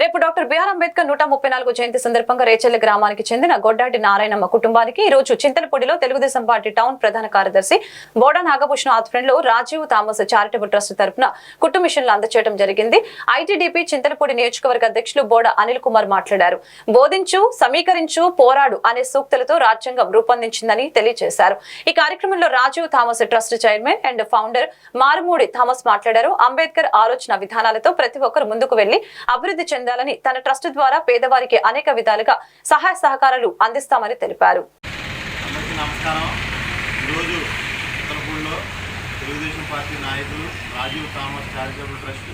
రేపు doctor BR Ambedkar నూట ముప్పై నాలుగు జయంతి సందర్భంగా రేచెల్లి గ్రామానికి చెందిన గొడ్డాటి నారాయణమ్మ కుటుంబానికి ఈ రోజు చింతలపూడిలో తెలుగుదేశం పార్టీ టౌన్ ప్రధాన కార్యదర్శి బోడా నాగభూషణ ఆధ్వర్యంలో రాజీవ్ థామస్ చారిటబుల్ ట్రస్ట్ తరఫున కుట్టు మిషన్లు అందచేయడం జరిగింది. ఐటీడీపీ చింతలపూడి నియోజకవర్గ అధ్యక్షులు బోడా అనిల్ కుమార్ మాట్లాడారు. బోధించు సమీకరించు పోరాడు అనే సూక్తులతో రాజ్యాంగం రూపొందించిందని తెలియజేశారు. ఈ కార్యక్రమంలో Rajiv Thomas trust chairman and founder Marumudi Thomas మాట్లాడారు. అంబేద్కర్ ఆలోచన విధానాలతో ప్రతి ఒక్కరు ముందుకు వెళ్ళి అభివృద్ధి చెందాలని తన ట్రస్ట్ ద్వారా పేదవారికి అనేక విధాలుగా సహాయ సహకారాలు అందిస్తామని తెలిపారు. నమస్కారం. ఈరోజు ఉత్తరపూడిలో తెలుగుదేశం పార్టీ నాయకులు Rajiv Thomas charitable trust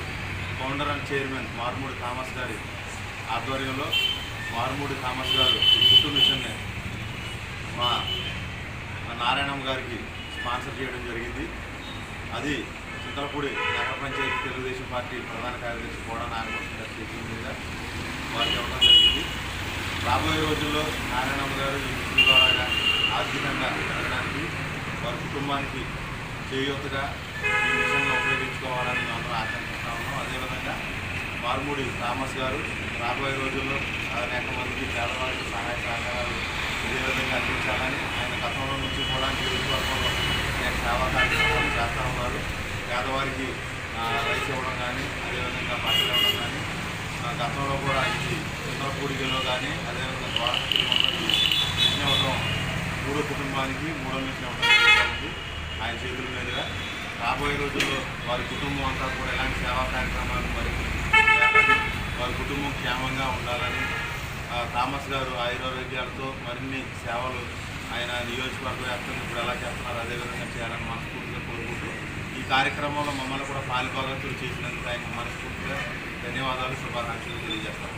founder and chairman Marumudi Thomas గారి ఆధ్వర్యంలో మారుమూడి థామస్ గారు గుర్తు మిషన్ని మా మా నారాయణమ్మ గారికి స్పాన్సర్ చేయడం జరిగింది. అది చింతలపూడి నగర పంచాయతీ తెలుగుదేశం పార్టీ ప్రధాన కార్యదర్శి కూడా నాగభూషణ గారి చేతుల మీద వారికి చెప్పడం జరిగింది. రాబోయే రోజుల్లో నారాయణమ్మ గారు ఈ మిషన్ ద్వారా ఆర్థికంగా పెరగడానికి వారి కుటుంబానికి చేయూతగా ఈ మిషన్ను ఉపయోగించుకోవాలని మేము ఆకాంక్షిస్తా ఉన్నాం. అదేవిధంగా మారుమూడి థామస్ గారు రాబోయే రోజుల్లో అనేక మందికి పేదవారికి సహాయ సహకారాలు ఇదే విధంగా అందించాలని ఆయన గతంలో నుంచి కూడా నియోజకవర్గంలో అనేక సేవా కార్యక్రమాలు చేస్తూ ఉన్నారు. పేదవారికి రైస్ ఇవ్వడం కానీ అదేవిధంగా బట్టలు ఇవ్వడం కానీ గతంలో కూడా ఇది చిన్నపూడిలో కానీ అదేవిధంగా ద్వారా మిషన్ ఇవ్వడం మూడో కుటుంబానికి మూడో నుంచి ఇవ్వడం ఆయన చేతుల మీదుగా రాబోయే రోజుల్లో వారి కుటుంబం అంతా కూడా ఎలాంటి సేవా కార్యక్రమాలు మరి వారి కుటుంబం క్షేమంగా ఉండాలని థామస్ గారు ఆయురారోగ్యాలతో మరిన్ని సేవలు ఆయన నియోజకవర్గ వ్యాప్తంగా ఇప్పుడు ఎలా చేస్తున్నారు అదేవిధంగా చేయాలని మనస్ఫూర్తిగా కోరుకుంటూ కార్యక్రమంలో మమ్మల్ని కూడా పాలిభాగతులు చేసినందుకు ఆయన మనస్ఫూర్తిగా ధన్యవాదాలు శుభాకాంక్షలు తెలియజేస్తాను